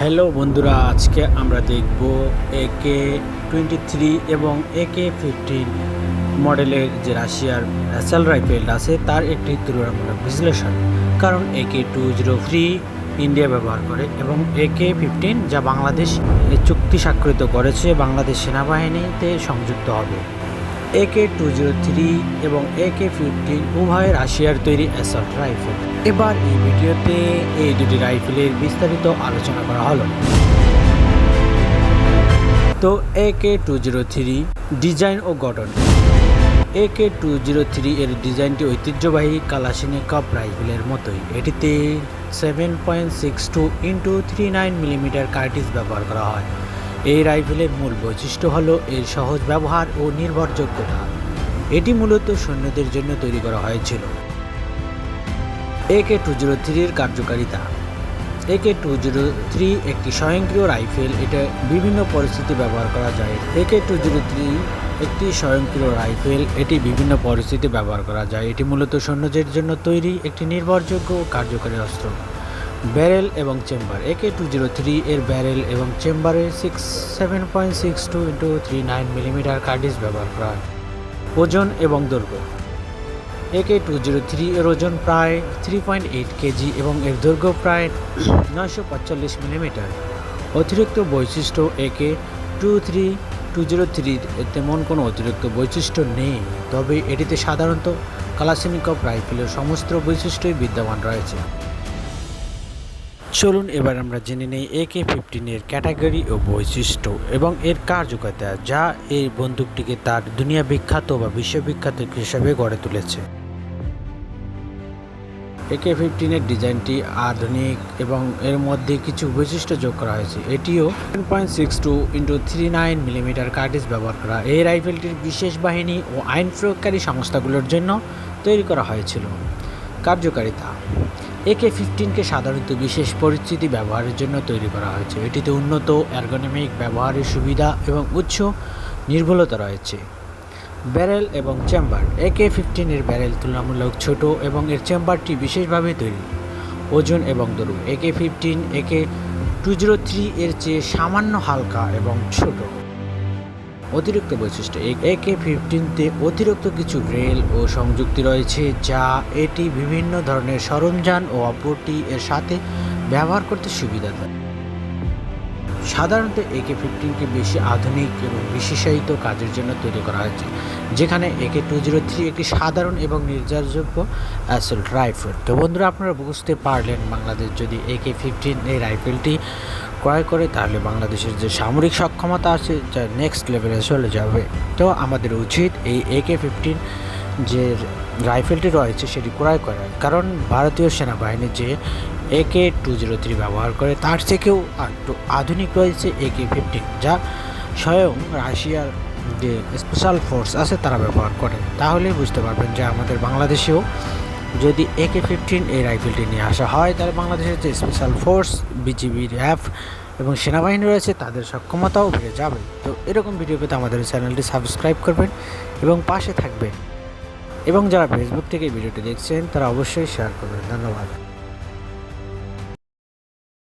Hello বন্ধুরা, আজকে আমরা দেখব একে টোয়েন্টি থ্রি এবং একে ফিফটিন মডেলের যে রাশিয়ার অ্যাসাল রাইফেল আছে, তার একটি তুলনামূলক বিশ্লেষণ। কারণ একে টু জিরো থ্রি ইন্ডিয়া ব্যবহার করে এবং একে ফিফটিন যা বাংলাদেশ চুক্তি স্বাক্ষরিত করেছে, বাংলাদেশ সেনাবাহিনীতে সংযুক্ত হবে। একে টু জিরো থ্রি এবং একে ফিফটিন উভয় রাশিয়ার তৈরি অ্যাসল্ট রাইফেল। এবার এই ভিডিওতে এই দুটি রাইফেলের বিস্তারিত আলোচনা করা হলো। তো AK two zero three design ও গঠন। একে টু জিরো থ্রি এর ডিজাইনটি ঐতিহ্যবাহী কালাশিনিকপ রাইফেলের মতোই। এটিতে seven point six two into three nine millimetre cartridge ব্যবহার করা হয়। এই রাইফেলের মূল বৈশিষ্ট্য হলো এর সহজ ব্যবহার ও নির্ভরযোগ্যতা। এটি মূলত সৈন্যদের জন্য তৈরি করা হয়েছিল। একে টু জিরো থ্রির কার্যকারিতা। একে টু জিরো থ্রি একটি স্বয়ংক্রিয় রাইফেল। এটা বিভিন্ন পরিস্থিতি ব্যবহার করা যায়। একে টু জিরো থ্রি একটি স্বয়ংক্রিয় রাইফেল। এটি বিভিন্ন পরিস্থিতি ব্যবহার করা যায়। এটি মূলত সৈন্যদের জন্য তৈরি একটি নির্ভরযোগ্য ও কার্যকরী অস্ত্র। ব্যারেল এবং chamber. AK two zero three এর ব্যারেল এবং চেম্বারে six seven point six two into three nine millimetre cartridge ব্যবহার করা হয়। ওজন এবং দৈর্ঘ্য। একে টু জিরো থ্রি এর ওজন প্রায় থ্রি পয়েন্ট এইট কেজি এবং এর দৈর্ঘ্য প্রায় নয়শো পঁয়তাল্লিশ মিলিমিটার অতিরিক্ত বৈশিষ্ট্য একে টু থ্রি টু জিরো থ্রির তেমন কোনো অতিরিক্ত বৈশিষ্ট্য নেই, তবে এটিতে সাধারণত কালাসিনিকভ রাইফেলের সমস্ত বৈশিষ্ট্যই বিদ্যমান রয়েছে। চলুন এবার আমরা জেনে নেই এ কে ফিফটিনের ক্যাটাগরি ও বৈশিষ্ট্য এবং এর কার্যকারিতা যা এই বন্দুকটিকে তার দুনিয়া বিখ্যাত বা বিশ্ববিখ্যাত হিসাবে গড়ে তুলেছে। একে ফিফটিনের ডিজাইনটি আধুনিক এবং এর মধ্যে কিছু বৈশিষ্ট্য যোগ করা হয়েছে। এটিও ten point six two into three nine millimetre cartridge ব্যবহার করা। এই রাইফেলটির বিশেষ বাহিনী ও আইন প্রয়োগকারী সংস্থাগুলোর জন্য তৈরি করা হয়েছিল। কার্যকারিতা একে ফিফটিনকে সাধারণত বিশেষ পরিস্থিতি ব্যবহারের জন্য তৈরি করা হয়েছে। এটিতে উন্নত অ্যারগোনমিক ব্যবহারের সুবিধা এবং উচ্চ নির্ভুলতা রয়েছে। ব্যারেল এবং চেম্বার। একে ফিফটিনের ব্যারেল তুলনামূলক ছোট এবং এর চেম্বারটি বিশেষভাবে তৈরি। ওজন এবং দৈর্ঘ্য একে ফিফটিন, একে টু জিরো থ্রি এর চেয়ে সামান্য হালকা এবং ছোট। অতিরিক্ত বৈশিষ্ট্য। একে ফিফটিনতে অতিরিক্ত কিছু রেল ও সংযুক্তি রয়েছে, যা এটি বিভিন্ন ধরনের সরঞ্জাম ও অপরটি এর সাথে ব্যবহার করতে সুবিধা দেয়। সাধারণত একে ফিফটিনকে বেশি আধুনিক এবং বিশেষায়িত কাজের জন্য তৈরি করা হয়েছে, যেখানে একে টু জিরো থ্রি একটি সাধারণ এবং নির্যাসযোগ্য অ্যাসল্ট রাইফেল। তো বন্ধুরা, আপনারা বুঝতে পারলেন, বাংলাদেশ যদি একে ফিফটিন এই রাইফেলটি ক্রয় করে, তাহলে বাংলাদেশের যে সামরিক সক্ষমতা আছে যা নেক্সট লেভেলে চলে যাবে। তো আমাদের উচিত এই একে ফিফটিন যে রাইফেলটি রয়েছে, সেটি ক্রয় করা কারণ ভারতীয় সেনাবাহিনী যে একে টু জিরো থ্রি ব্যবহার করে, তার থেকেও একটু আধুনিক রয়েছে একে ফিফটিন যা স্বয়ং রাশিয়ার যে স্পেশাল ফোর্স আছে, তারা ব্যবহার করে। তাহলে বুঝতে পারবেন যে আমাদের বাংলাদেশেও যদি একে ফিফটিন এই রাইফেলটি নিয়ে আসা হয়, তাহলে বাংলাদেশের যে স্পেশাল ফোর্স বিজিবি র্যাব এবং সেনাবাহিনী রয়েছে, তাদের সক্ষমতাও বেড়ে যাবে। তো এরকম ভিডিও পেতে আমাদের চ্যানেলটি সাবস্ক্রাইব করবেন এবং পাশে থাকবেন। এবং যারা ফেসবুক থেকে ভিডিওটি দেখছেন, তারা অবশ্যই শেয়ার করবেন। ধন্যবাদ।